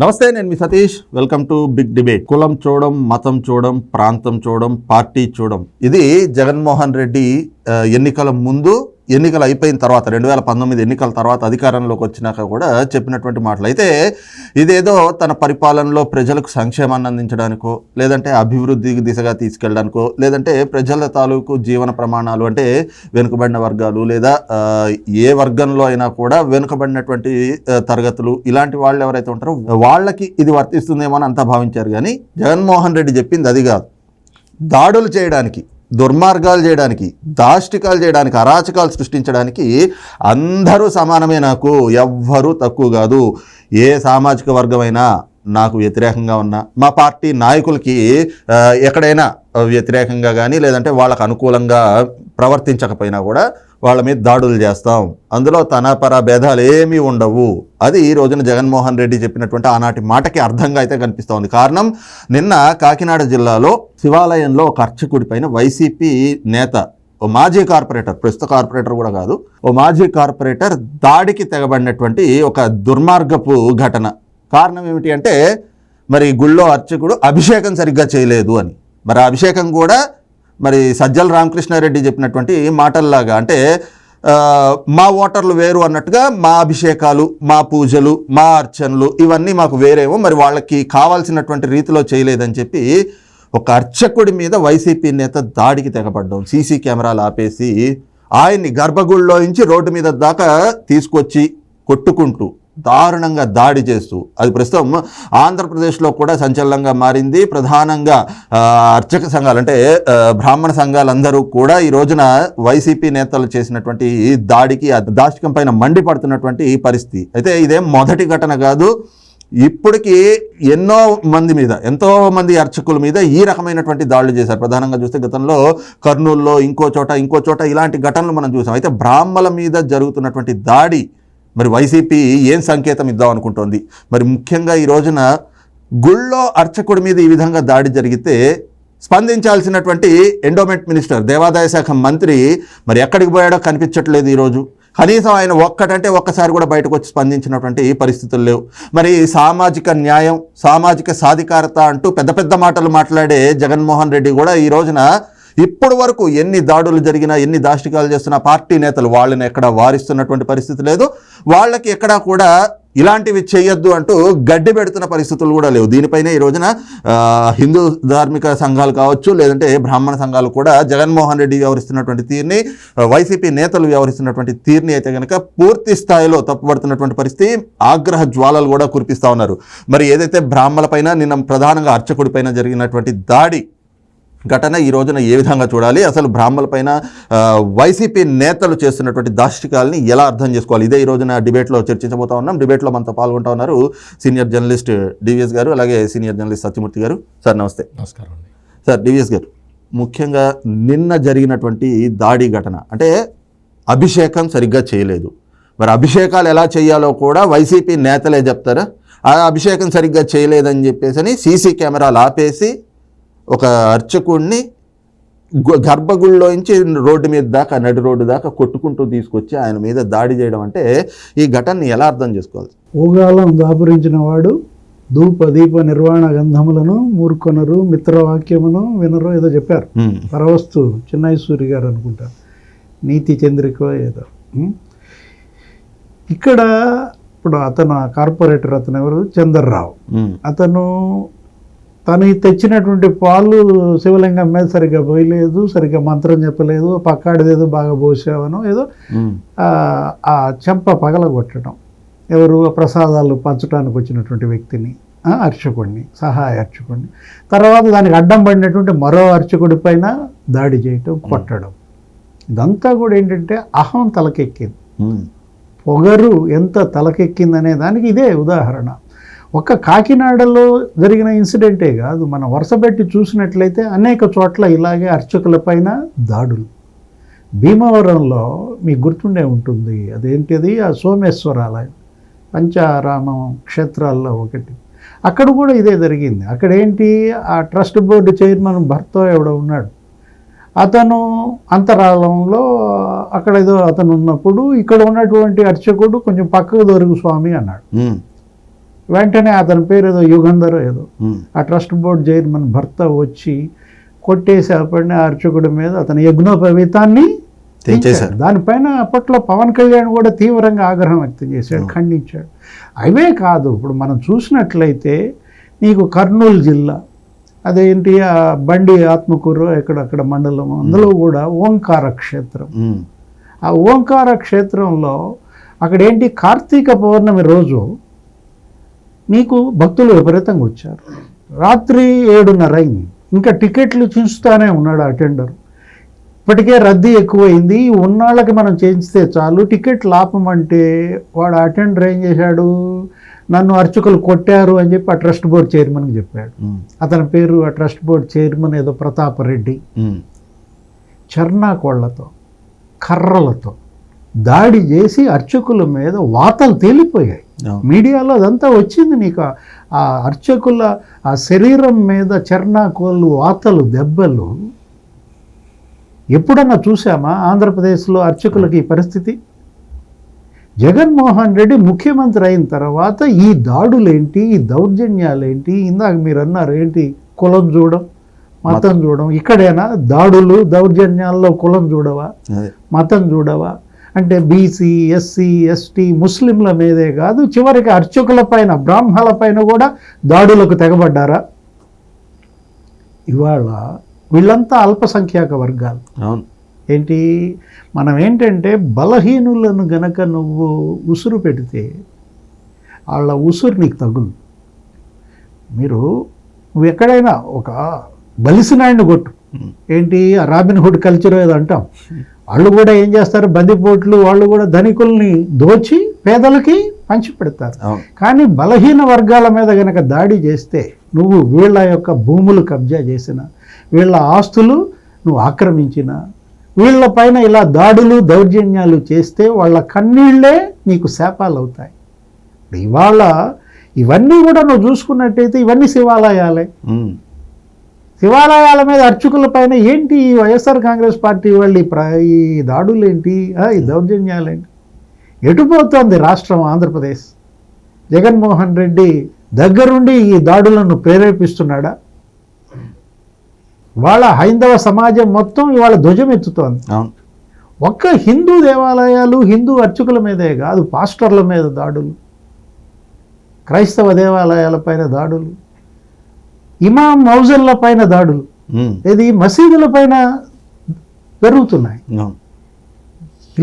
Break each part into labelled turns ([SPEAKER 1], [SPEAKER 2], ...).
[SPEAKER 1] నమస్తే నేను మీ Satish. Welcome to big debate కులం చూడడం మతం చూడడం ప్రాంతం చూడడం పార్టీ చూడడం. ఇది జగన్మోహన్ రెడ్డి ఎన్నికల ముందు ఎన్నికలు అయిపోయిన తర్వాత రెండు వేల పంతొమ్మిది ఎన్నికల తర్వాత అధికారంలోకి వచ్చినాక కూడా చెప్పినటువంటి మాటలు. అయితే ఇదేదో తన పరిపాలనలో ప్రజలకు సంక్షేమాన్ని అందించడానికో లేదంటే అభివృద్ధి దిశగా తీసుకెళ్ళడానికో లేదంటే ప్రజల తాలూకు జీవన ప్రమాణాలు అంటే వెనుకబడిన వర్గాలు లేదా ఏ వర్గంలో అయినా కూడా వెనుకబడినటువంటి తరగతులు ఇలాంటి వాళ్ళు ఎవరైతే ఉంటారో వాళ్ళకి ఇది వర్తిస్తుందేమో అని అంతా భావించారు. కానీ జగన్మోహన్ రెడ్డి చెప్పింది అది కాదు. దాడులు చేయడానికి దుర్మార్గాలు చేయడానికి దాష్టికాలు చేయడానికి అరాచకాలు సృష్టించడానికి అందరూ సమానమే నాకు ఎవ్వరూ తక్కువ కాదు. ఏ సామాజిక వర్గమైనా నాకు వ్యతిరేకంగా ఉన్నా మా పార్టీ నాయకులకి ఎక్కడైనా వ్యతిరేకంగా కానీ లేదంటే వాళ్ళకు అనుకూలంగా ప్రవర్తించకపోయినా కూడా వాళ్ళ మీద దాడులు చేస్తాం. అందులో తన భేదాలు ఏమీ ఉండవు. అది ఈ రోజున జగన్మోహన్ రెడ్డి చెప్పినటువంటి ఆనాటి మాటకి అర్థంగా అయితే కనిపిస్తోంది కారణం నిన్న కాకినాడ జిల్లాలో శివాలయంలో ఒక అర్చకుడి పైన వైసీపీ నేత ఓ మాజీ కార్పొరేటర్ ప్రస్తుత కార్పొరేటర్ కూడా కాదు ఓ మాజీ కార్పొరేటర్ దాడికి తెగబడినటువంటి ఒక దుర్మార్గపు ఘటన. కారణం ఏమిటి అంటే మరి గుళ్ళో అర్చకుడు అభిషేకం సరిగ్గా చేయలేదు అని. మరి అభిషేకం కూడా మరి సజ్జల రామకృష్ణారెడ్డి చెప్పినటువంటి మాటల్లాగా అంటే మా ఓటర్లు వేరు అన్నట్టుగా మా అభిషేకాలు మా పూజలు మా అర్చనలు ఇవన్నీ మాకు వేరేమో మరి వాళ్ళకి కావాల్సినటువంటి రీతిలో చేయలేదని చెప్పి ఒక అర్చకుడి మీద వైసీపీ నేత దాడికి తెగబడ్డాం సీసీ కెమెరాలు ఆపేసి ఆయన్ని గర్భగుడిలో నుంచి రోడ్డు మీద దాకా తీసుకొచ్చి కొట్టుకుంటూ దారుణంగా దాడి చేస్తూ అది ప్రస్తుతం ఆంధ్రప్రదేశ్లో కూడా సంచలనంగా మారింది. ప్రధానంగా అర్చక సంఘాలు అంటే బ్రాహ్మణ సంఘాలందరూ కూడా ఈ రోజున వైసీపీ నేతలు చేసినటువంటి ఈ దాడికి దాష్టికం పైన మండిపడుతున్నటువంటి పరిస్థితి. అయితే ఇదేం మొదటి ఘటన కాదు. ఇప్పటికీ ఎన్నో మంది మీద ఎంతో మంది అర్చకుల మీద ఈ రకమైనటువంటి దాడులు చేశారు. ప్రధానంగా చూస్తే గతంలో కర్నూలులో ఇంకో చోట ఇంకో చోట ఇలాంటి ఘటనలు మనం చూసాం. అయితే బ్రాహ్మల మీద జరుగుతున్నటువంటి దాడి మరి వైసీపీ ఏం సంకేతం ఇద్దాం అనుకుంటోంది? మరి ముఖ్యంగా ఈ రోజున గుళ్ళో అర్చకుడి మీద ఈ విధంగా దాడి జరిగితే స్పందించాల్సినటువంటి ఎండోమెంట్ మినిస్టర్ దేవాదాయ శాఖ మంత్రి మరి ఎక్కడికి పోయాడో కనిపించట్లేదు ఈరోజు కనీసం ఆయన ఒక్కటంటే ఒక్కసారి కూడా బయటకు వచ్చి స్పందించినటువంటి పరిస్థితులు లేవు. మరి సామాజిక న్యాయం సామాజిక సాధికారత అంటూ పెద్ద పెద్ద మాటలు మాట్లాడే జగన్మోహన్ రెడ్డి కూడా ఈ రోజున ఇప్పటి వరకు ఎన్ని దాడులు జరిగినా ఎన్ని దాష్టికాలు చేస్తున్నా పార్టీ నేతలు వాళ్ళని ఎక్కడ వారిస్తున్నటువంటి పరిస్థితి లేదు. వాళ్ళకి ఎక్కడా కూడా ఇలాంటివి చేయొద్దు అంటూ గడ్డి పెడుతున్న పరిస్థితులు కూడా లేవు. దీనిపైనే ఈ రోజున హిందూ ధార్మిక సంఘాలు కావచ్చు లేదంటే బ్రాహ్మణ సంఘాలు కూడా జగన్మోహన్ రెడ్డి వ్యవహరిస్తున్నటువంటి తీరుని వైసీపీ నేతలు వ్యవహరిస్తున్నటువంటి తీరుని అయితే కనుక పూర్తి స్థాయిలో తప్పుపడుతున్నటువంటి పరిస్థితి ఆగ్రహ జ్వాలలు కూడా కురిపిస్తా ఉన్నారు. మరి ఏదైతే బ్రాహ్మణపైన నిన్న ప్రధానంగా అర్చకుడి పైన జరిగినటువంటి దాడి ఘటన ఈ రోజున ఏ విధంగా చూడాలి? అసలు బ్రాహ్మణులపైన వైసీపీ నేతలు చేస్తున్నటువంటి దాష్టికాలని ఎలా అర్థం చేసుకోవాలి? ఇదే ఈ రోజున డిబేట్లో చర్చించబోతా ఉన్నాం. డిబేట్లో మనతో పాల్గొంటా ఉన్నారు సీనియర్ జర్నలిస్ట్ డివిఎస్ గారు అలాగే సీనియర్ జర్నలిస్ట్ సత్యమూర్తి గారు. సార్ నమస్తే.
[SPEAKER 2] నమస్కారం అండి.
[SPEAKER 1] సార్ డివిఎస్ గారు ముఖ్యంగా నిన్న జరిగినటువంటి దాడి ఘటన అంటే అభిషేకం సరిగ్గా చేయలేదు. మరి అభిషేకాలు ఎలా చేయాలో కూడా వైసీపీ నేతలే చెప్తారా? ఆ అభిషేకం సరిగ్గా చేయలేదని చెప్పేసి అని సీసీ కెమెరాలు ఆపేసి ఒక అర్చకుడిని గర్భగుడిలోంచి రోడ్డు మీద దాకా నడి రోడ్డు దాకా కొట్టుకుంటూ తీసుకొచ్చి ఆయన మీద దాడి చేయడం అంటే ఈ ఘటనని ఎలా అర్థం చేసుకోవాలి?
[SPEAKER 3] ఓగాలం దాపురించిన వాడు ధూప దీప నిర్వాణ గంధములను మూర్కొనరు మిత్రవాక్యమును వినరు ఏదో చెప్పారు. పరవస్తు చిన్నైసూరి గారు అనుకుంటా. నీతి చంద్రిక ఏదో? ఇక్కడ ఇప్పుడు అతను కార్పొరేటర్ అతను ఎవరు? చందర్రావు. అతను తను తెచ్చినటువంటి పాలు శివలింగం మీద సరిగ్గా పోయలేదు సరిగ్గా మంత్రం చెప్పలేదు పక్కాడిదేదో బాగా పోసావనో ఏదో ఆ, చెంప పగలగొట్టడం. ఎవరు ఆ ప్రసాదాలు పంచడానికి వచ్చినటువంటి వ్యక్తిని ఆ, అర్చకుడిని సహాయ అర్చకుడిని తర్వాత దానికి అడ్డం పడినటువంటి మరో అర్చకుడి పైన దాడి చేయటం కొట్టడం. ఇదంతా కూడా ఏంటంటే అహం తలకెక్కింది. పొగరు ఎంత తలకెక్కిందనే దానికి ఇదే ఉదాహరణ. ఒక్క కాకినాడలో జరిగిన ఇన్సిడెంటే కాదు మనం వరుసపెట్టి చూసినట్లయితే అనేక చోట్ల ఇలాగే అర్చకులపైన దాడులు. భీమవరంలో మీకు గుర్తుండే ఉంటుంది అదేంటిది? ఆ సోమేశ్వరాలయం పంచారామం క్షేత్రాల్లో ఒకటి. అక్కడ కూడా ఇదే జరిగింది. అక్కడ ఏంటి ఆ ట్రస్ట్ బోర్డు చైర్మన్ భర్త ఎవడో ఉన్నాడు. అతను అంతరాలంలో అక్కడ ఏదో అతను ఉన్నప్పుడు ఇక్కడ ఉన్నటువంటి అర్చకుడు కొంచెం పక్కకు దొరుకు స్వామి అన్నాడు. వెంటనే అతని పేరు ఏదో యుగంధర్ ఏదో. ఆ ట్రస్ట్ బోర్డ్ చైర్మన్ భర్త వచ్చి కొట్టేసి అప్పటినే అర్చకుడి మీద అతని యజ్ఞోపవీతాన్ని
[SPEAKER 1] తెంచేశారు.
[SPEAKER 3] దానిపైన అప్పట్లో పవన్ కళ్యాణ్ కూడా తీవ్రంగా ఆగ్రహం వ్యక్తం చేశాడు. ఖండించాడు. అవే కాదు ఇప్పుడు మనం చూసినట్లయితే నీకు కర్నూలు జిల్లా అదేంటి ఆ బండి ఆత్మకూరు ఎక్కడక్కడ మండలం అందులో కూడా ఓంకార క్షేత్రం. ఆ ఓంకార క్షేత్రంలో అక్కడ ఏంటి కార్తీక పౌర్ణమి రోజు నీకు భక్తులు విపరీతంగా వచ్చారు. రాత్రి ఏడున్నర అయింది ఇంకా టికెట్లు చించుతానే ఉన్నాడు అటెండర్ ఇప్పటికే రద్దీ ఎక్కువైంది. ఉన్నాళ్ళకి మనం చేయించితే చాలు. టికెట్లు ఆపమంటే వాడు అటెండర్ ఏం చేశాడు? నన్ను అర్చకులు కొట్టారు అని చెప్పి ఆ ట్రస్ట్ బోర్డ్ చైర్మన్కి చెప్పాడు. అతని పేరు ఆ ట్రస్ట్ బోర్డ్ చైర్మన్ ఏదో ప్రతాపరెడ్డి చర్నాకోళ్ళతో కర్రలతో దాడి చేసి అర్చకుల మీద వాతలు తేలిపోయాయి. మీడియాలో అదంతా వచ్చింది నీకు. ఆ- అర్చకుల ఆ శరీరం మీద చర్నాకోళ్ళు వాతలు దెబ్బలు. ఎప్పుడన్నా చూసామా ఆంధ్రప్రదేశ్లో అర్చకులకి ఈ పరిస్థితి? జగన్మోహన్ రెడ్డి ముఖ్యమంత్రి అయిన తర్వాత ఈ దాడులేంటి ఈ దౌర్జన్యాలేంటి ఇందాక మీరు అన్నారు ఏంటి కులం చూడడం మతం చూడడం ఇక్కడేనా దాడులు దౌర్జన్యాల్లో కులం చూడవా? మతం చూడవా? అంటే బీసీ ఎస్సీ ఎస్టీ ముస్లింల మీదే కాదు చివరికి అర్చకుల పైన బ్రాహ్మణుల పైన కూడా దాడులకు తెగబడ్డారా? ఇవాళ వీళ్ళంతా అల్పసంఖ్యాక వర్గాలు.
[SPEAKER 1] అవును.
[SPEAKER 3] ఏంటి? మనం ఏంటంటే బలహీనులను గనక నువ్వు ఉసురు పెడితే వాళ్ళ ఉసురు నీకు తగులు. మీరు నువ్వు ఎక్కడైనా ఒక బలిసినాడిని కొట్టు. ఏంటి? రాబిన్ హుడ్ కల్చర్ ఏదో అంటాం. వాళ్ళు కూడా ఏం చేస్తారు? బందిపోట్లు వాళ్ళు కూడా ధనికుల్ని దోచి పేదలకి పంచి పెడతారు.
[SPEAKER 1] అవును.
[SPEAKER 3] కానీ బలహీన వర్గాల మీద గనక దాడి చేస్తే నువ్వు వీళ్ళ యొక్క భూములు కబ్జా చేసిన వీళ్ళ ఆస్తులు నువ్వు ఆక్రమించిన వీళ్ళ పైన ఇలా దాడులు దౌర్జన్యాలు చేస్తే వాళ్ళ కన్నీళ్ళే నీకు శాపాలు అవుతాయి ఇవాళ ఇవన్నీ కూడా నువ్వు చూసుకున్నట్టయితే ఇవన్నీ శివాలయాలే. శివాలయాల మీద అర్చకుల పైన ఏంటి ఈ వైఎస్ఆర్ కాంగ్రెస్ పార్టీ వాళ్ళు ఈ ప్ర- ఈ దాడులు ఏంటి ఈ దౌర్జన్యాలు ఏంటి ఎటుపోతోంది రాష్ట్రం ఆంధ్రప్రదేశ్? జగన్మోహన్ రెడ్డి దగ్గరుండి ఈ దాడులను ప్రేరేపిస్తున్నాడా? వాళ్ళ హైందవ సమాజం మొత్తం ఇవాళ ధ్వజం ఎత్తుతోంది
[SPEAKER 1] అవును.
[SPEAKER 3] ఒక్క హిందూ దేవాలయాలు హిందూ అర్చకుల మీదే కాదు పాస్టర్ల మీద దాడులు క్రైస్తవ దేవాలయాల పైన దాడులు. ఇమాం మౌజన్ల పైన దాడులు ఇది మసీదుల పైన జరుగుతున్నాయి.
[SPEAKER 1] అవును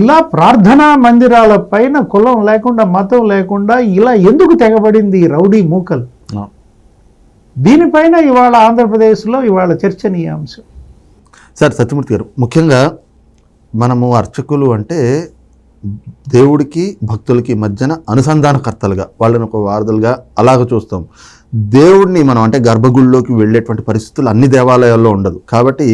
[SPEAKER 3] ఇలా ప్రార్థనా మందిరాల పైన కులం లేకుండా మతం లేకుండా ఇలా ఎందుకు తెగబడింది రౌడీ మూకలు? దీనిపైన ఇవాళ ఆంధ్రప్రదేశ్లో ఇవాళ చర్చనీయాంశం.
[SPEAKER 1] సార్ సత్యమూర్తి గారు ముఖ్యంగా మనము అర్చకులు అంటే దేవుడికి భక్తులకి మధ్యన అనుసంధానకర్తలుగా వాళ్ళని ఒక వారధులుగా అలాగ చూస్తాం. దేవుడిని మనం అంటే గర్భగుడిలోకి వెళ్ళేటువంటి పరిస్థితులు అన్ని దేవాలయాల్లో ఉండదు. కాబట్టి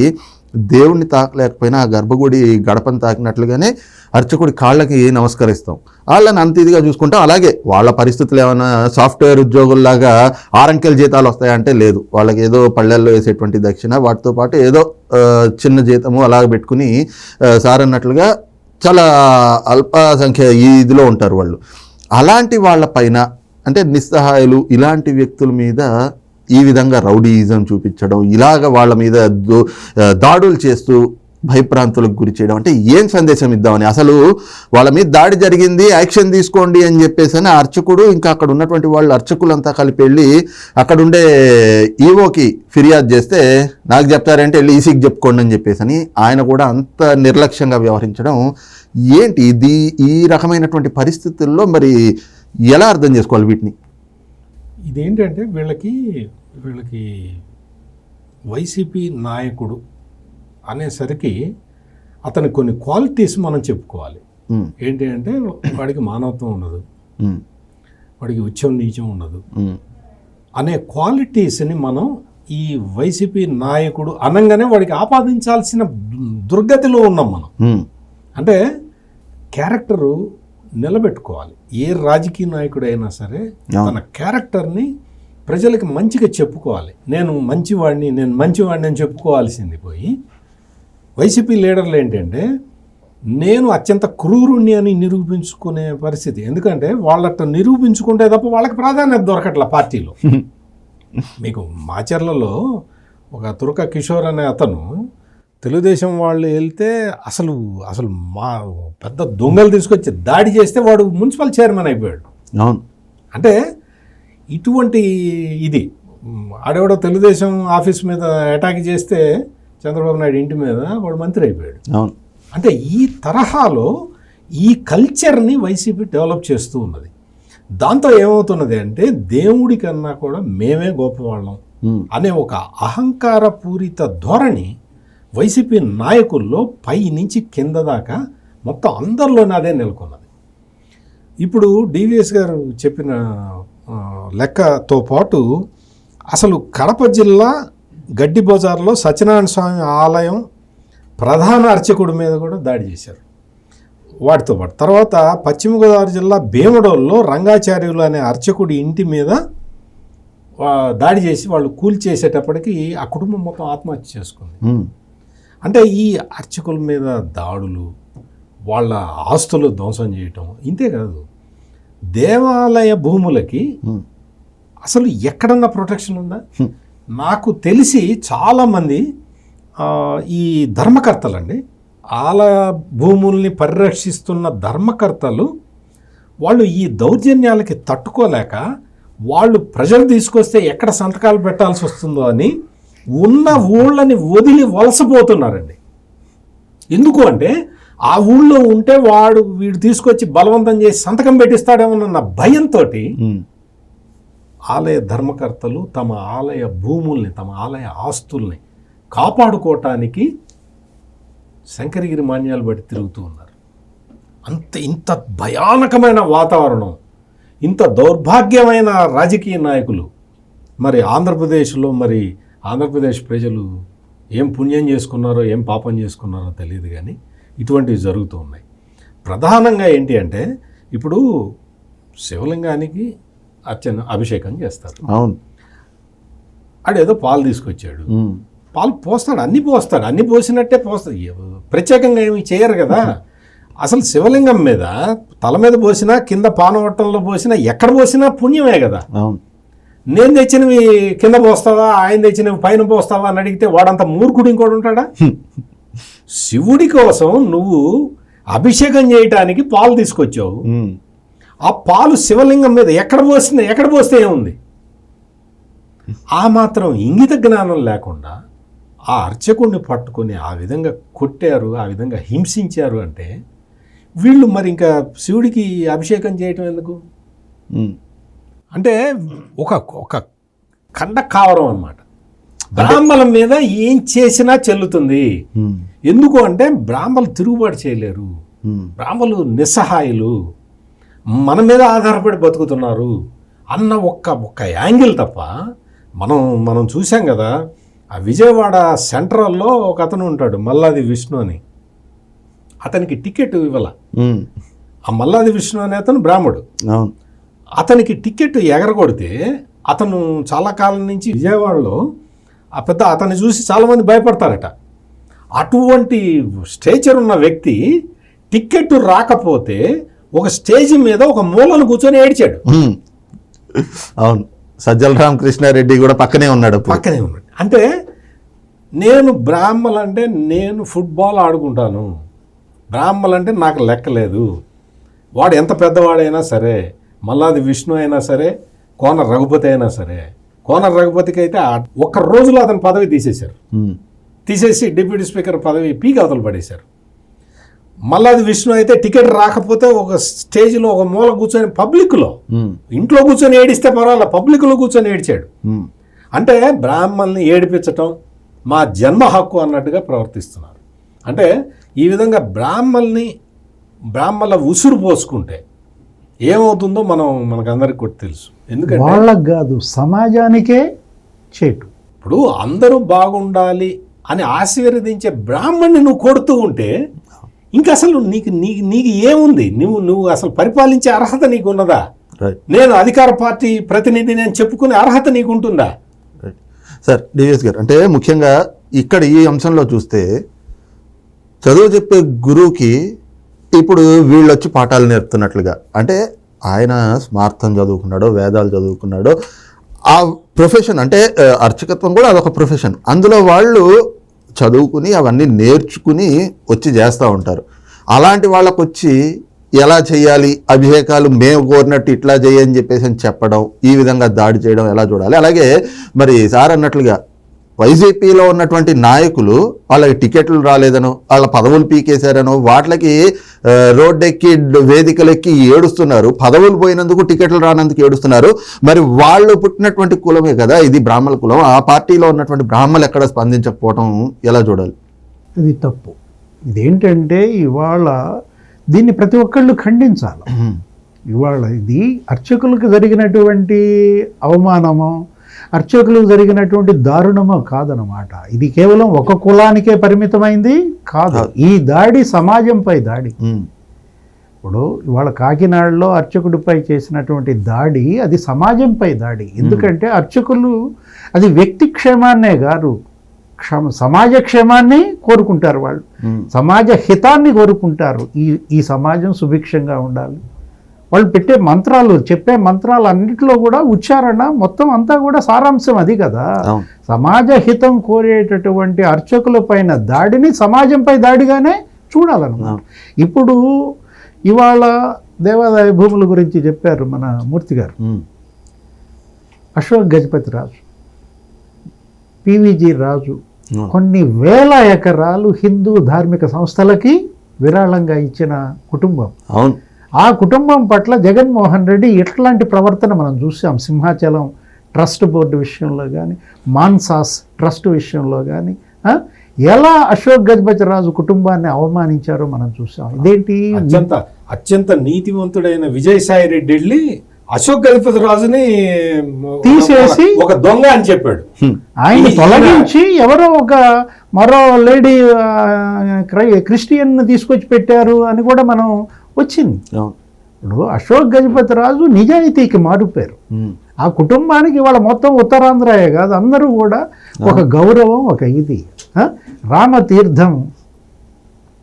[SPEAKER 1] దేవుడిని తాకలేకపోయినా ఆ గర్భగుడి గడపని తాకినట్లుగానే అర్చకుడి కాళ్ళకి నమస్కరిస్తాం? వాళ్ళని అంత ఇదిగా చూసుకుంటాం. అలాగే వాళ్ళ పరిస్థితులు ఏమైనా సాఫ్ట్వేర్ ఉద్యోగుల్లాగా ఆరంకెల జీతాలు వస్తాయంటే లేదు. వాళ్ళకి ఏదో పళ్ళల్లో వేసేటువంటి దక్షిణ వాటితో పాటు ఏదో చిన్న జీతము అలాగ పెట్టుకుని సార్ అన్నట్లుగా చాలా అల్ప సంఖ్య ఈ ఇదిలో ఉంటారు వాళ్ళు. అలాంటి వాళ్ళ పైన అంటే నిస్సహాయులు ఇలాంటి వ్యక్తుల మీద ఈ విధంగా రౌడీయిజం చూపించడం ఇలాగ వాళ్ళ మీద దాడులు చేస్తూ భయప్రాంతులకు గురి చేయడం అంటే ఏం సందేశం ఇద్దామని? అసలు వాళ్ళ మీద దాడి జరిగింది యాక్షన్ తీసుకోండి అని చెప్పేసి అని అర్చకుడు ఇంకా అక్కడ ఉన్నటువంటి వాళ్ళు అర్చకులంతా కలిపి వెళ్ళి అక్కడుండే ఈవోకి ఫిర్యాదు చేస్తే నాకు చెప్తారంటే వెళ్ళి ఈసీకి చెప్పుకోండి అని చెప్పేసి అని ఆయన కూడా అంత నిర్లక్ష్యంగా వ్యవహరించడం ఏంటి? ఇది ఈ రకమైనటువంటి పరిస్థితుల్లో మరి ఎలా అర్థం చేసుకోవాలి వీటిని?
[SPEAKER 2] ఇదేంటంటే వీళ్ళకి వీళ్ళకి వైసీపీ నాయకుడు అనేసరికి అతని కొన్ని క్వాలిటీస్ మనం చెప్పుకోవాలి. ఏంటి అంటే వాడికి మానవత్వం ఉండదు. వాడికి ఉచ్చం నీచం ఉండదు. అనే క్వాలిటీస్ని మనం ఈ వైసీపీ నాయకుడు అనగానే వాడికి ఆపాదించాల్సిన దుర్గతిలో ఉన్నాం మనం. అంటే క్యారెక్టరు నిలబెట్టుకోవాలి. ఏ రాజకీయ నాయకుడైనా సరే. తన క్యారెక్టర్ని ప్రజలకు మంచిగా చెప్పుకోవాలి. నేను మంచివాడిని నేను మంచివాడిని అని చెప్పుకోవాల్సింది పోయి వైసీపీ లీడర్లు ఏంటంటే నేను అత్యంత క్రూరుణ్ణి అని నిరూపించుకునే పరిస్థితి. ఎందుకంటే వాళ్ళట నిరూపించుకుంటే తప్ప వాళ్ళకి ప్రాధాన్యత దొరకట్ల పార్టీలో. మీకు మాచర్లలో ఒక తురక కిషోర్ అనే అతను తెలుగుదేశం వాళ్ళు వెళ్తే అసలు అసలు మా పెద్ద దొంగలు తీసుకొచ్చి దాడి చేస్తే వాడు మున్సిపల్ చైర్మన్ అయిపోయాడు.
[SPEAKER 1] అవును.
[SPEAKER 2] అంటే ఇటువంటి ఇది ఆడెవడో తెలుగుదేశం ఆఫీస్ మీద అటాక్ చేస్తే చంద్రబాబు నాయుడు ఇంటి మీద వాడు మంత్రి అయిపోయాడు.
[SPEAKER 1] అవును.
[SPEAKER 2] అంటే ఈ తరహాలో ఈ కల్చర్ని వైసీపీ డెవలప్ చేస్తూ ఉన్నది. దాంతో ఏమవుతున్నది అంటే దేవుడి కన్నా కూడా మేమే గొప్పవాళ్ళం అనే ఒక అహంకార పూరిత ధోరణి వైసీపీ నాయకుల్లో పై నుంచి కింద దాకా మొత్తం అందరిలోనే అదే నెలకొన్నది. ఇప్పుడు డివిఎస్ గారు చెప్పిన లెక్కతో పాటు అసలు కడప జిల్లా గడ్డి బజార్లో సత్యనారాయణ స్వామి ఆలయం ప్రధాన అర్చకుడి మీద కూడా దాడి చేశారు. వాటితో పాటు తర్వాత పశ్చిమ గోదావరి జిల్లా భీమడోల్లో రంగాచార్యులు అనే అర్చకుడి ఇంటి మీద దాడి చేసి వాళ్ళు కూల్ చేసేటప్పటికీ ఆ కుటుంబం మొత్తం ఆత్మహత్య చేసుకుంది. అంటే ఈ అర్చకుల మీద దాడులు వాళ్ళ ఆస్తులు ధ్వంసం చేయటం ఇంతే కాదు. దేవాలయ భూములకి అసలు ఎక్కడన్నా ప్రొటెక్షన్ ఉందా. నాకు తెలిసి చాలామంది ఈ ధర్మకర్తలండి ఆలయ భూముల్ని పరిరక్షిస్తున్న ధర్మకర్తలు వాళ్ళు ఈ దౌర్జన్యాలకి తట్టుకోలేక వాళ్ళు ప్రజలు తీసుకొస్తే ఎక్కడ సంతకాలు పెట్టాల్సి వస్తుందో అని ఉన్న ఊళ్ళని వదిలి వలసపోతున్నారండి. ఎందుకు అంటే ఆ ఊళ్ళో ఉంటే వాడు వీడు తీసుకొచ్చి బలవంతం చేసి సంతకం పెట్టిస్తాడేమోనన్న భయంతో ఆలయ ధర్మకర్తలు తమ ఆలయ భూముల్ని తమ ఆలయ ఆస్తుల్ని కాపాడుకోవటానికి శంకరగిరి మాన్యాలు బట్టి తిరుగుతూ ఉన్నారు. అంత ఇంత భయానకమైన వాతావరణం ఇంత దౌర్భాగ్యమైన రాజకీయ నాయకులు మరి ఆంధ్రప్రదేశ్లో మరి ఆంధ్రప్రదేశ్ ప్రజలు ఏం పుణ్యం చేసుకున్నారో ఏం పాపం చేసుకున్నారో తెలియదు కానీ ఇటువంటివి జరుగుతూ ఉన్నాయి. ప్రధానంగా ఏంటి అంటే ఇప్పుడు శివలింగానికి అర్చన అభిషేకం చేస్తారు.
[SPEAKER 1] అవును.
[SPEAKER 2] ఆడేదో పాలు తీసుకొచ్చాడు. పాలు పోస్తాడు అన్ని పోస్తాడు. అన్ని పోసినట్టే పోస్తాడు. ప్రత్యేకంగా ఏమి చేయరు కదా. అసలు శివలింగం మీద తల మీద పోసినా కింద పానవట్టంలో పోసినా ఎక్కడ పోసినా పుణ్యమే కదా.
[SPEAKER 1] అవును.
[SPEAKER 2] నేను తెచ్చినవి కింద పోస్తావా ఆయన తెచ్చినవి పైన పోస్తావా అని అడిగితే వాడంత మూర్ఖుడు ఇంకోటి ఉంటాడా? శివుడి కోసం నువ్వు అభిషేకం చేయటానికి పాలు తీసుకొచ్చావు. ఆ పాలు శివలింగం మీద ఎక్కడ పోసింది ఎక్కడ పోస్తే ఏముంది? ఆ మాత్రం ఇంగిత జ్ఞానం లేకుండా ఆ అర్చకుడిని పట్టుకొని ఆ విధంగా కొట్టారు ఆ విధంగా హింసించారు అంటే వీళ్ళు మరి ఇంకా శివుడికి అభిషేకం చేయటం ఎందుకు? అంటే ఒక ఒక కండ కావరం అన్నమాట. బ్రాహ్మణం మీద ఏం చేసినా చెల్లుతుంది. ఎందుకు అంటే బ్రాహ్మణులు తిరుగుబాటు చేయలేరు.
[SPEAKER 1] ఉమ్,
[SPEAKER 2] బ్రాహ్మణులు నిస్సహాయులు. మన మీద ఆధారపడి బతుకుతున్నారు. అన్న ఒక్క ఒక్క యాంగిల్ తప్ప మనం మనం చూసాం కదా ఆ విజయవాడ సెంట్రల్లో ఒక అతను ఉంటాడు మల్లాది విష్ణు అని. అతనికి టికెట్ ఇవ్వాల. ఆ మల్లాది విష్ణు అనే అతను బ్రాహ్మడు. అతనికి టికెట్ ఎగరగొడితే అతను చాలా కాలం నుంచి విజయవాడలో ఆ పెద్ద అతన్ని చూసి చాలామంది భయపడతారట. అటువంటి స్టేచర్ ఉన్న వ్యక్తి టికెట్ రాకపోతే ఒక స్టేజ్ మీద ఒక మూలను కూర్చొని ఏడ్చాడు.
[SPEAKER 1] అవును. సజ్జల రామకృష్ణారెడ్డి కూడా పక్కనే ఉన్నాడు.
[SPEAKER 2] పక్కనే ఉన్నాడు. అంటే నేను బ్రాహ్మల్ అంటే నేను ఫుట్బాల్ ఆడుకుంటాను. బ్రాహ్మల్ అంటే నాకు లెక్కలేదు. వాడు ఎంత పెద్దవాడైనా సరే మల్లాది విష్ణు అయినా సరే కోన రఘుపతి అయినా సరే కోన రఘుపతికి అయితే ఒక్క రోజులో అతని పదవి తీసేశారు. తీసేసి డిప్యూటీ స్పీకర్ పదవి పీకి అవతలు పడేశారు. మల్లాది విష్ణు అయితే టికెట్ రాకపోతే ఒక స్టేజ్లో ఒక మూల కూర్చొని పబ్లిక్లో ఇంట్లో కూర్చొని ఏడిస్తే పర్వాలేదు పబ్లిక్లో కూర్చొని ఏడిచాడు. అంటే బ్రాహ్మణ్ని ఏడిపించటం మా జన్మ హక్కు అన్నట్టుగా ప్రవర్తిస్తున్నారు. అంటే ఈ విధంగా బ్రాహ్మల్ని బ్రాహ్మణ ఉసురు పోసుకుంటే ఏమవుతుందో మనం మనకందరికి కూడా తెలుసు. ఎందుకంటే
[SPEAKER 3] వాళ్ళకు కాదు సమాజానికే చేటు.
[SPEAKER 2] ఇప్పుడు అందరూ బాగుండాలి అని ఆశీర్వదించే బ్రాహ్మణ్ణి నువ్వు కొడుతూ ఉంటే ఇంకా అసలు నీకు నీకు నీకు ఏముంది? నువ్వు నువ్వు అసలు పరిపాలించే అర్హత నీకు ఉన్నదా నేను అధికార పార్టీ ప్రతినిధి నేను చెప్పుకునే అర్హత నీకు ఉంటుందా
[SPEAKER 1] సార్ డివిఎస్ గారు అంటే ముఖ్యంగా ఇక్కడ ఈ అంశంలో చూస్తే చదువు చెప్పే గురువుకి ఇప్పుడు వీళ్ళు వచ్చి పాఠాలు నేర్పుతున్నట్లుగా. అంటే ఆయన స్మార్థం చదువుకున్నాడో వేదాలు చదువుకున్నాడో ఆ ప్రొఫెషన్ అంటే అర్చకత్వం కూడా అదొక ప్రొఫెషన్. అందులో వాళ్ళు చదువుకుని అవన్నీ నేర్చుకుని వచ్చి చేస్తూ ఉంటారు. అలాంటి వాళ్ళకు వచ్చి ఎలా చేయాలి అభిషేకాలు మేము కోరినట్టు ఇట్లా చేయని చెప్పేసి అని చెప్పడం ఈ విధంగా దాడి చేయడం ఎలా చూడాలి? అలాగే మరి సార్ అన్నట్లుగా వైసీపీలో ఉన్నటువంటి నాయకులు వాళ్ళకి టికెట్లు రాలేదనో వాళ్ళ పదవులు పీకేశారనో వాటికి రోడ్డెక్కి వేదికలెక్కి ఏడుస్తున్నారు. పదవులు పోయినందుకు టికెట్లు రానందుకు ఏడుస్తున్నారు. మరి వాళ్ళు పుట్టినటువంటి కులమే కదా ఇది బ్రాహ్మణ కులం. ఆ పార్టీలో ఉన్నటువంటి బ్రాహ్మణులు ఎక్కడ స్పందించకపోవడం ఎలా చూడాలి?
[SPEAKER 3] అది తప్పు. ఇదేంటంటే ఇవాళ దీన్ని ప్రతి ఒక్కళ్ళు ఖండించాలి. ఇవాళ ఇది అర్చకులకు జరిగినటువంటి అవమానమో అర్చకులకు జరిగినటువంటి దారుణమో కాదనమాట ఇది కేవలం ఒక కులానికే పరిమితమైంది కాదు. ఈ దాడి సమాజంపై దాడి. ఇప్పుడు ఇవాళ కాకినాడలో అర్చకుడిపై చేసినటువంటి దాడి అది సమాజంపై దాడి. ఎందుకంటే అర్చకులు అది వ్యక్తి క్షేమాన్నే కాదు క్షమ సమాజ క్షేమాన్ని కోరుకుంటారు వాళ్ళు. సమాజ హితాన్ని కోరుకుంటారు. ఈ ఈ సమాజం సుభిక్షంగా ఉండాలి. వాళ్ళు పెట్టే మంత్రాలు చెప్పే మంత్రాలు అన్నిటిలో కూడా ఉచ్చారణ మొత్తం అంతా కూడా సారాంశం అది కదా. సమాజ హితం కోరేటటువంటి అర్చకుల పైన దాడిని సమాజంపై దాడిగానే చూడాలన్నమాట. ఇప్పుడు ఇవాళ దేవాదాయ భూముల గురించి చెప్పారు మన మూర్తి గారు. అశోక్ గజపతి రాజు పివిజి రాజు కొన్ని వేల ఎకరాలు హిందూ ధార్మిక సంస్థలకి విరాళంగా ఇచ్చిన కుటుంబం.
[SPEAKER 1] అవును.
[SPEAKER 3] ఆ కుటుంబం పట్ల జగన్మోహన్ రెడ్డి ఎట్లాంటి ప్రవర్తన మనం చూసాం? సింహాచలం ట్రస్ట్ బోర్డు విషయంలో కానీ మాన్సాస్ ట్రస్ట్ విషయంలో కానీ ఎలా అశోక్ గజపతి రాజు కుటుంబాన్ని అవమానించారో మనం చూసాం. ఇదేంటి?
[SPEAKER 2] అత్యంత అత్యంత నీతివంతుడైన విజయసాయి రెడ్డి వెళ్ళి అశోక్ గజపతి రాజుని
[SPEAKER 3] తీసేసి
[SPEAKER 2] ఒక దొంగ అని చెప్పాడు.
[SPEAKER 3] ఆయన తొలగించి ఎవరో ఒక మరో లేడీ క్రిస్టియన్ తీసుకొచ్చి పెట్టారు అని కూడా మనం వచ్చింది. ఇప్పుడు అశోక్ గజపతి రాజు నిజాయితీకి మారిపోయారు ఆ కుటుంబానికి వాళ్ళ మొత్తం ఉత్తరాంధ్రయే కాదు అందరూ కూడా ఒక గౌరవం ఒక ఇది? రామతీర్థం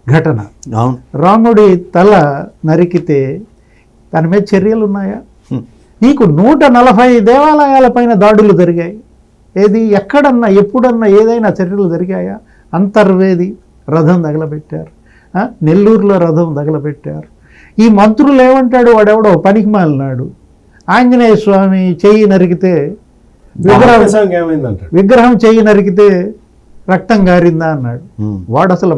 [SPEAKER 3] ఘటన. రాముడి తల నరికితే దాని మీద చర్యలు ఉన్నాయా? నీకు నూట నలభై దేవాలయాలపైన దాడులు జరిగాయి. ఏది ఎక్కడన్నా ఎప్పుడన్నా ఏదైనా చర్యలు జరిగాయా? అంతర్వేది రథం తగలబెట్టారు? నెల్లూరులో రథం తగలబెట్టారు. ఈ మంత్రులు ఏమంటాడు? వాడెవడో? పనికి మాలినాడు ఆంజనేయ స్వామి చెయ్యి నరికితే విగ్రహం విగ్రహం చెయ్యి నరికితే రక్తం గారిందా అన్నాడు. వాడు అసలు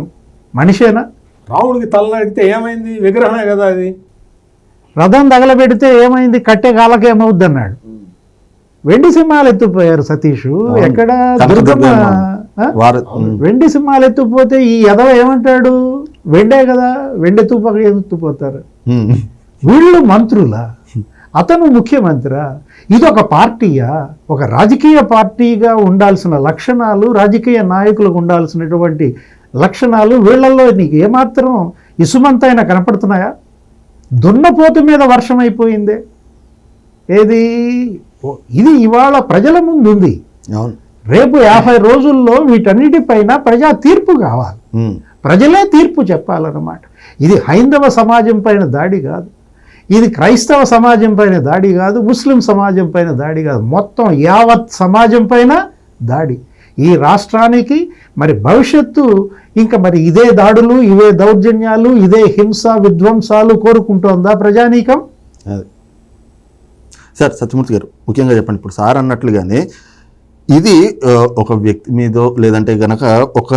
[SPEAKER 3] మనిషేనా?
[SPEAKER 2] రాముడికి తల నరికితే ఏమైంది? విగ్రహమే కదా అది.
[SPEAKER 3] రథం తగలబెడితే ఏమైంది? కట్టే కాలకి ఏమవుద్ది అన్నాడు వెండి సింహాలు ఎత్తుపోయారు సతీష్. ఎక్కడ వెండి సింహాలు ఎత్తుపోతే ఈ ఎదవ ఏమంటాడు? వెండే కదా. వెండి ఎత్తుపో ఎత్తుపోతారు వీళ్ళు మంత్రులా అతను ముఖ్యమంత్రా ఇది ఒక పార్టీయా? ఒక రాజకీయ పార్టీగా ఉండాల్సిన లక్షణాలు రాజకీయ నాయకులకు ఉండాల్సినటువంటి లక్షణాలు వీళ్ళల్లో నీకు ఏమాత్రం ఇసుమంతైనా కనపడుతున్నాయా? దున్నపోతు మీద వర్షం అయిపోయిందే ఏది ఇది ఇవాళ ప్రజల ముందు ఉంది రేపు యాభై రోజుల్లో వీటన్నిటిపైన ప్రజా తీర్పు కావాలి. ప్రజలే తీర్పు చెప్పాలన్నమాట. ఇది హైందవ సమాజం పైన దాడి కాదు. ఇది క్రైస్తవ సమాజం పైన దాడి కాదు ముస్లిం సమాజం పైన దాడి కాదు. మొత్తం యావత్ సమాజం పైన దాడి. ఈ రాష్ట్రానికి మరి భవిష్యత్తు ఇంకా మరి ఇదే దాడులు ఇవే దౌర్జన్యాలు ఇదే హింస విధ్వంసాలు కోరుకుంటోందా ప్రజానీకం?
[SPEAKER 1] అది. సార్ సత్యమూర్తి గారు ముఖ్యంగా చెప్పండి. ఇప్పుడు సార్ అన్నట్లుగానే ఇది ఒక వ్యక్తి మీదో లేదంటే గనక ఒక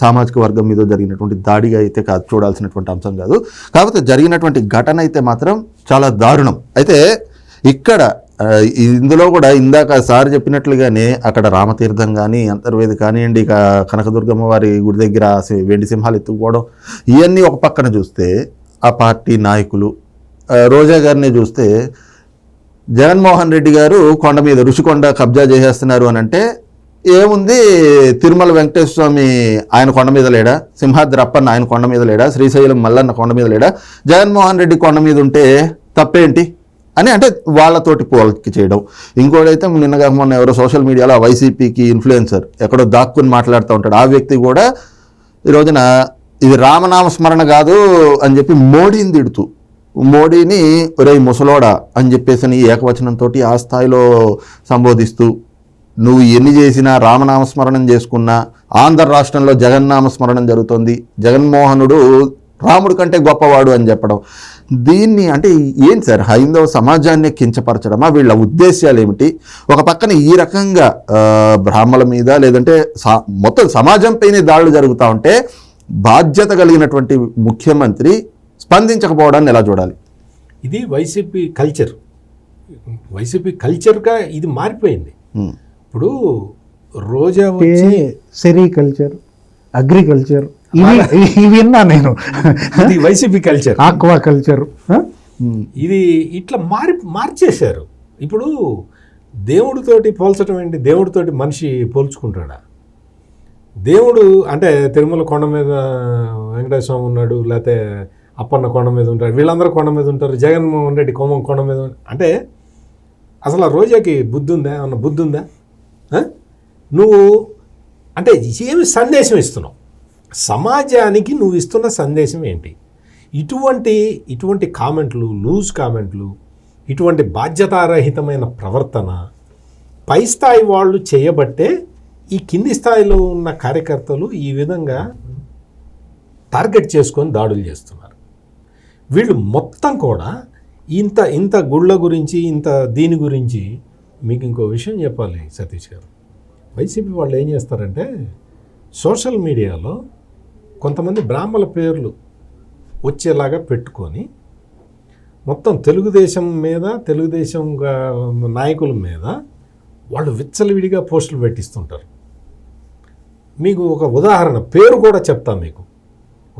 [SPEAKER 1] సామాజిక వర్గం మీదో జరిగినటువంటి దాడిగా అయితే కాదు చూడాల్సినటువంటి అంశం కాదు. కాకపోతే జరిగినటువంటి ఘటన అయితే మాత్రం చాలా దారుణం. అయితే ఇక్కడ ఇందులో కూడా ఇందాక సార్ చెప్పినట్లుగానే అక్కడ రామతీర్థం కానీ అంతర్వేది కానివ్వండి ఇక కనకదుర్గమ్మ వారి గుడి దగ్గర వెండి సింహాలు ఎత్తుకుపోవడం ఇవన్నీ ఒక పక్కన చూస్తే ఆ పార్టీ నాయకులు రోజా గారిని చూస్తే జగన్మోహన్ రెడ్డి గారు కొండ మీద ఋషికొండ కబ్జా చేసేస్తున్నారు అని అంటే ఏముంది తిరుమల వెంకటేశ్వర స్వామి ఆయన కొండ మీద లేడా? సింహాద్రి అప్పన్న ఆయన కొండ మీద లేడా? శ్రీశైలం మల్లన్న కొండ మీద లేడా? జగన్మోహన్ రెడ్డి కొండ మీద ఉంటే తప్పేంటి? అని అంటే వాళ్ళతోటి పోలిక చేయడం. ఇంకోటైతే నిన్నగా మొన్న ఎవరో సోషల్ మీడియాలో వైసీపీకి ఇన్ఫ్లుయెన్సర్ ఎక్కడో దాక్కుని మాట్లాడుతూ ఉంటాడు. ఆ వ్యక్తి కూడా ఈ రోజున ఇది రామనామ స్మరణ కాదు అని చెప్పి మోడీని తిడుతూ మోడీని ఒరే ముసలోడా అని చెప్పేసి అని ఏకవచనంతో ఆ స్థాయిలో సంబోధిస్తూ నువ్వు ఎన్ని చేసినా రామనామస్మరణం చేసుకున్నా ఆంధ్ర రాష్ట్రంలో జగన్నామస్మరణం జరుగుతుంది. జగన్మోహనుడు రాముడి కంటే గొప్పవాడు అని చెప్పడం. దీన్ని అంటే ఏంటి సార్? హైందవ సమాజాన్ని కించపరచడమా? వీళ్ళ ఉద్దేశాలు ఏమిటి ఒక పక్కన ఈ రకంగా బ్రాహ్మణుల మీద లేదంటే మొత్తం సమాజంపైనే దాడులు జరుగుతూ ఉంటే బాధ్యత కలిగినటువంటి ముఖ్యమంత్రి స్పందించకపోవడాన్ని ఎలా చూడాలి?
[SPEAKER 2] ఇది వైసీపీ కల్చర్. వైసీపీ కల్చర్గా ఇది మారిపోయింది. ఇప్పుడు రోజా వచ్చి
[SPEAKER 3] సెరికల్చర్ అగ్రికల్చర్ ఇవి ఇవి విన్నా నేను.
[SPEAKER 2] ఇది వైసీపీ కల్చర్.
[SPEAKER 3] ఆక్వా కల్చర్
[SPEAKER 2] ఇది ఇట్లా మారి మార్చేశారు. ఇప్పుడు దేవుడితోటి పోల్చడం ఏంటి? దేవుడితోటి మనిషి పోల్చుకుంటాడా? దేవుడు అంటే తిరుమల కొండ మీద వెంకటేశ్వర స్వామి ఉన్నాడు లేకపోతే అప్పన్న కొండ మీద ఉంటారు వీళ్ళందరూ కొండ మీద ఉంటారు జగన్మోహన్ రెడ్డి కోమం కొండ మీద అంటే అసలు ఆ రోజాకి బుద్ధి ఉందా ఏమన్నా బుద్ధి ఉందా? నువ్వు అంటే ఏమి సందేశం ఇస్తున్నావు? సమాజానికి నువ్వు ఇస్తున్న సందేశం ఏంటి? ఇటువంటి ఇటువంటి కామెంట్లు లూజ్ కామెంట్లు ఇటువంటి బాధ్యతారహితమైన ప్రవర్తన పై స్థాయి వాళ్ళు చేయబట్టే ఈ కింది స్థాయిలో ఉన్న కార్యకర్తలు ఈ విధంగా టార్గెట్ చేసుకొని దాడులు చేస్తున్నారు. వీళ్ళు మొత్తం కూడా ఇంత ఇంత గుళ్ళ గురించి ఇంత దీని గురించి మీకు ఇంకో విషయం చెప్పాలి సతీష్ గారు. వైసీపీ వాళ్ళు ఏం చేస్తారంటే సోషల్ మీడియాలో కొంతమంది బ్రాహ్మణ పేర్లు వచ్చేలాగా పెట్టుకొని మొత్తం తెలుగుదేశం మీద తెలుగుదేశం నాయకుల మీద వాళ్ళు విచ్చలవిడిగా పోస్టులు పెట్టిస్తుంటారు. మీకు ఒక ఉదాహరణ పేరు కూడా చెప్తాను మీకు.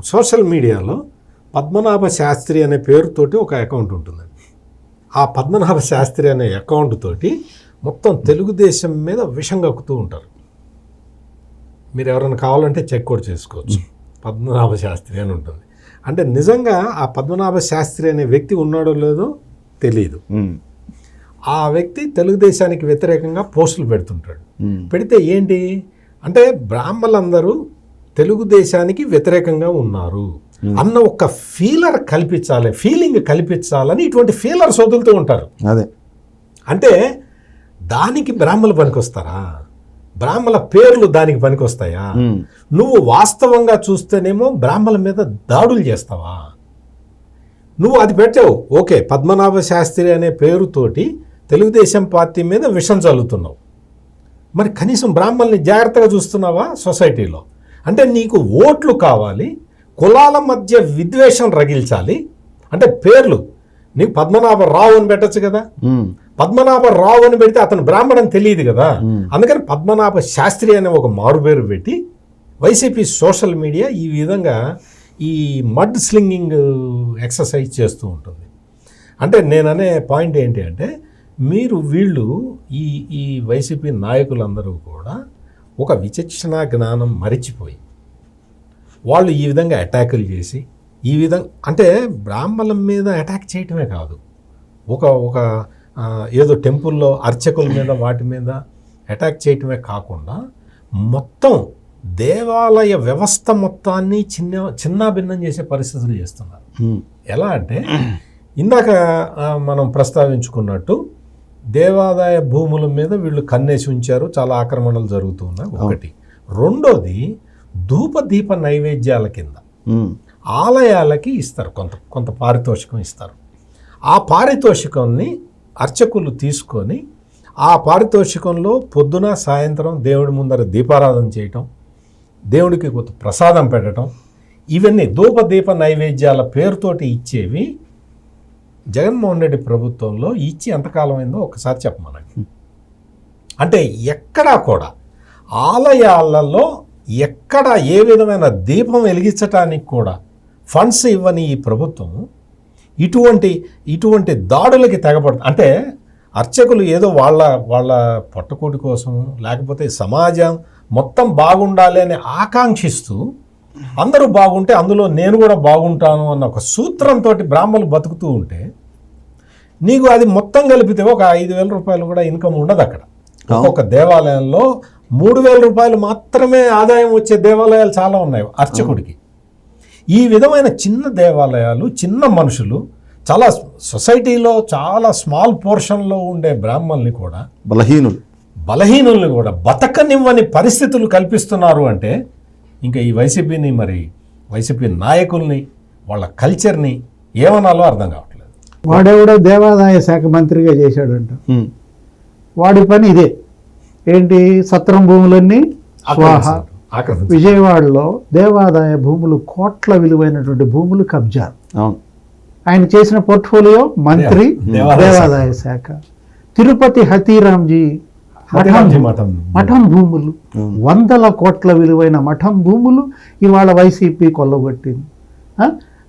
[SPEAKER 2] సోషల్ మీడియాలో పద్మనాభ శాస్త్రి అనే పేరుతోటి ఒక అకౌంట్ ఉంటుందండి. ఆ పద్మనాభ శాస్త్రి అనే అకౌంట్ తోటి మొత్తం తెలుగుదేశం మీద విషం కక్కుతూ ఉంటారు. మీరు ఎవరైనా కావాలంటే చెక్ కూడా చేసుకోవచ్చు. పద్మనాభ శాస్త్రి అని ఉంటుంది. అంటే నిజంగా ఆ పద్మనాభ శాస్త్రి అనే వ్యక్తి ఉన్నాడో లేదో తెలియదు ఆ వ్యక్తి తెలుగుదేశానికి వ్యతిరేకంగా పోస్టులు పెడుతుంటాడు. పెడితే ఏంటి? అంటే బ్రాహ్మణులందరూ తెలుగుదేశానికి వ్యతిరేకంగా ఉన్నారు. అన్న ఒక ఫీలర్ కల్పించాలి ఫీలింగ్ కల్పించాలని ఇటువంటి ఫీలర్స్ వదులుతూ ఉంటారు.
[SPEAKER 1] అదే.
[SPEAKER 2] అంటే దానికి బ్రాహ్మణులు పనికొస్తారా? బ్రాహ్మణ పేర్లు దానికి పనికొస్తాయా? నువ్వు వాస్తవంగా చూస్తేనేమో బ్రాహ్మణుల మీద దాడులు చేస్తావా? నువ్వు అది పెట్టావు. ఓకే పద్మనాభ శాస్త్రి అనే పేరుతోటి తెలుగుదేశం పార్టీ మీద విషం చల్లుతున్నావు. మరి కనీసం బ్రాహ్మణుల్ని జాగ్రత్తగా చూస్తున్నావా సొసైటీలో? అంటే నీకు ఓట్లు కావాలి కులాల మధ్య విద్వేషం రగిల్చాలి. అంటే పేర్లు. నీకు పద్మనాభ రావు అని పెట్టచ్చు కదా. పద్మనాభ రావు అని పెడితే అతను బ్రాహ్మణం తెలియదు కదా. అందుకని పద్మనాభ శాస్త్రి అనే ఒక మారుపేరు పెట్టి వైసీపీ సోషల్ మీడియా ఈ విధంగా ఈ మడ్ స్లింగింగ్ ఎక్సర్సైజ్ చేస్తూ ఉంటుంది. అంటే నేననే పాయింట్ ఏంటి అంటే మీరు వీళ్ళు ఈ ఈ వైసీపీ నాయకులందరూ కూడా ఒక విచక్షణ జ్ఞానం మరిచిపోయి వాళ్ళు ఈ విధంగా అటాకులు చేసి ఈ విధంగా అంటే బ్రాహ్మణుల మీద అటాక్ చేయటమే కాదు. ఒక ఒక ఏదో టెంపుల్లో అర్చకుల మీద వాటి మీద అటాక్ చేయటమే కాకుండా మొత్తం దేవాలయ వ్యవస్థ మొత్తాన్ని చిన్న చిన్న భిన్నం చేసే పరిస్థితులు చేస్తున్నారు. ఎలా అంటే ఇందాక మనం ప్రస్తావించుకున్నట్టు దేవాదాయ భూముల మీద వీళ్ళు కన్నేసి ఉంచారు చాలా ఆక్రమణలు జరుగుతూ ఉన్నాయి. ఒకటి. రెండోది ధూప దీప నైవేద్యాల కింద ఆలయాలకి ఇస్తారు. కొంత కొంత పారితోషికం ఇస్తారు. ఆ పారితోషికాన్ని అర్చకులు తీసుకొని ఆ పారితోషికంలో పొద్దున సాయంత్రం దేవుడి ముందర దీపారాధన చేయటం దేవుడికి కొంత ప్రసాదం పెట్టడం ఇవన్నీ ధూప దీప నైవేద్యాల పేరుతోటి ఇచ్చేవి జగన్మోహన్ రెడ్డి ప్రభుత్వంలో ఇచ్చి ఎంతకాలం అయిందో ఒకసారి చెప్పమనండి. అంటే ఎక్కడా కూడా ఆలయాలలో ఎక్కడ ఏ విధమైన దీపం వెలిగించటానికి కూడా ఫండ్స్ ఇవ్వని ఈ ప్రభుత్వం ఇటువంటి ఇటువంటి దాడులకి తెగబడుతుంది అంటే అర్చకులు ఏదో వాళ్ళ వాళ్ళ పొట్టకూటి కోసం లేకపోతే సమాజం మొత్తం బాగుండాలి అని ఆకాంక్షిస్తూ అందరూ బాగుంటే అందులో నేను కూడా బాగుంటాను అన్న ఒక సూత్రంతో బ్రాహ్మణులు బతుకుతూ ఉంటే నీకు అది మొత్తం కలిపితే ఒక ఐదు వేల రూపాయలు కూడా ఇన్కమ్ ఉండదు అక్కడ. ఒక్కొక్క దేవాలయంలో మూడు వేల రూపాయలు మాత్రమే ఆదాయం వచ్చే దేవాలయాలు చాలా ఉన్నాయి అర్చకుడికి. ఈ విధమైన చిన్న దేవాలయాలు చిన్న మనుషులు చాలా సొసైటీలో చాలా స్మాల్ పోర్షన్లో ఉండే బ్రాహ్మణుల్ని కూడా
[SPEAKER 1] బలహీనులు.
[SPEAKER 2] బలహీనుల్ని కూడా బతకనివ్వని పరిస్థితులు కల్పిస్తున్నారు అంటే ఇంకా ఈ వైసీపీని మరి వైసీపీ నాయకుల్ని వాళ్ళ కల్చర్ని ఏమనాలో అర్థం కావట్లేదు.
[SPEAKER 3] వాడెవడో దేవాదాయ శాఖ మంత్రిగా చేశాడంట. వాడి పని ఇదే. ఏంటి? సత్రం భూములన్నీ? స్వాహ. విజయవాడలో దేవాదాయ భూములు కోట్ల విలువైనటువంటి భూములు కబ్జా. ఆయన చేసిన పోర్ట్ఫోలియో మంత్రి
[SPEAKER 2] దేవాదాయ
[SPEAKER 3] శాఖ. తిరుపతి హతీరాంజీ
[SPEAKER 2] హతిరాంజీ
[SPEAKER 3] మఠం. భూములు. వందల కోట్ల విలువైన మఠం భూములు ఇవాళ వైసీపీ కొల్లగొట్టింది?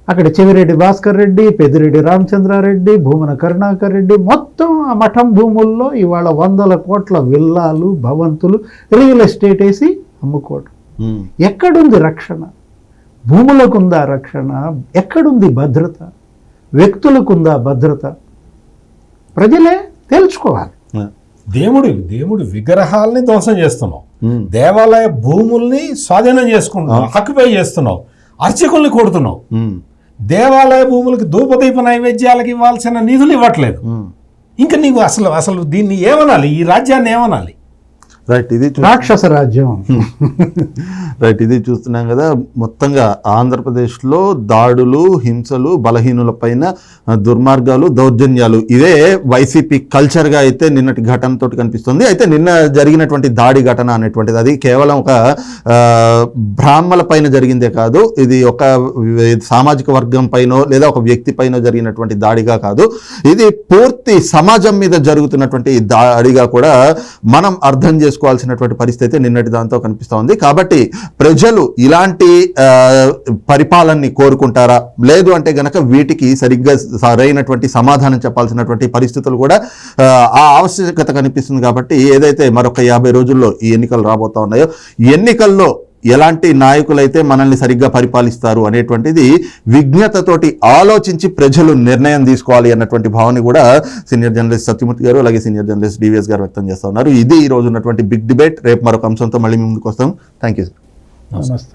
[SPEAKER 3] అక్కడ చెవిరెడ్డి భాస్కర్ రెడ్డి పెద్దిరెడ్డి రామచంద్రారెడ్డి భూమన కరుణాకర్ రెడ్డి మొత్తం ఆ మఠం భూముల్లో ఇవాళ వందల కోట్ల విల్లాలు భవంతులు రియల్ ఎస్టేట్ వేసి అమ్ముకోవడం ఎక్కడుంది రక్షణ? భూములకుందా రక్షణ? ఎక్కడుంది భద్రత? వ్యక్తులకుందా భద్రత? ప్రజలే తేల్చుకోవాలి.
[SPEAKER 2] దేవుడి దేవుడి విగ్రహాలని ధ్వంసం చేస్తున్నావు.
[SPEAKER 1] ఉమ్,
[SPEAKER 2] దేవాలయ భూముల్ని స్వాధీనం చేసుకుంటున్నావు హక్కుపై చేస్తున్నావు అర్చకుల్ని కొడుతున్నావు దేవాలయ భూములకి ధూపదీప నైవేద్యాలకు ఇవ్వాల్సిన నిధులు ఇవ్వట్లేదు. ఇంకా నీకు అసలు అసలు దీన్ని ఏమనాలి? ఈ రాజ్యాన్ని ఏమనాలి?
[SPEAKER 1] రైట్ ఇది
[SPEAKER 3] రాక్షస రాజ్యం.
[SPEAKER 1] రైట్ ఇది చూస్తున్నాం కదా మొత్తంగా ఆంధ్రప్రదేశ్లో దాడులు హింసలు బలహీనుల పైన ఆ, దుర్మార్గాలు దౌర్జన్యాలు. ఇదే వైసీపీ కల్చర్గా అయితే నిన్నటి ఘటనతో కనిపిస్తుంది. అయితే నిన్న జరిగినటువంటి దాడి ఘటన అనేటువంటిది అది కేవలం ఒక బ్రాహ్మల పైన జరిగిందే కాదు ఇది ఒక సామాజిక వర్గం పైనో లేదా ఒక వ్యక్తి పైన జరిగినటువంటి దాడిగా కాదు. ఇది పూర్తి సమాజం మీద జరుగుతున్నటువంటి దాడిగా కూడా మనం అర్థం చేసుకోవాల్సినటువంటి పరిస్థితి అయితే నిన్నటి దాంతో కనిపిస్తూ ఉంది కాబట్టి ప్రజలు ఇలాంటి ఆ, పరిపాలనని కోరుకుంటారా? లేదు అంటే గనక వీటికి సరిగ్గా సరైనటువంటి సమాధానం చెప్పాల్సినటువంటి పరిస్థితులు కూడా ఆ, ఆ ఆవశ్యకత కనిపిస్తుంది కాబట్టి ఏదైతే మరొక యాభై రోజుల్లో ఈ ఎన్నికలు రాబోతా ఉన్నాయో ఎన్నికల్లో ఎలాంటి నాయకులైతే మనల్ని సరిగ్గా పరిపాలిస్తారు అనేటువంటిది విజ్ఞతతోటి ఆలోచించి ప్రజలు నిర్ణయం తీసుకోవాలి అన్నటువంటి భావన కూడా సీనియర్ జర్నలిస్ట్ సత్యమూర్తి గారు అలాగే సీనియర్ జర్నలిస్ట్ డివిఎస్ గారు వ్యక్తం చేస్తున్నారు ఇది ఈ రోజు ఉన్నటువంటి బిగ్ డిబేట్. రేపు మరొక అంశంతో మళ్ళీ ముందుకు వస్తాం. థ్యాంక్ యూ
[SPEAKER 3] నమస్తే.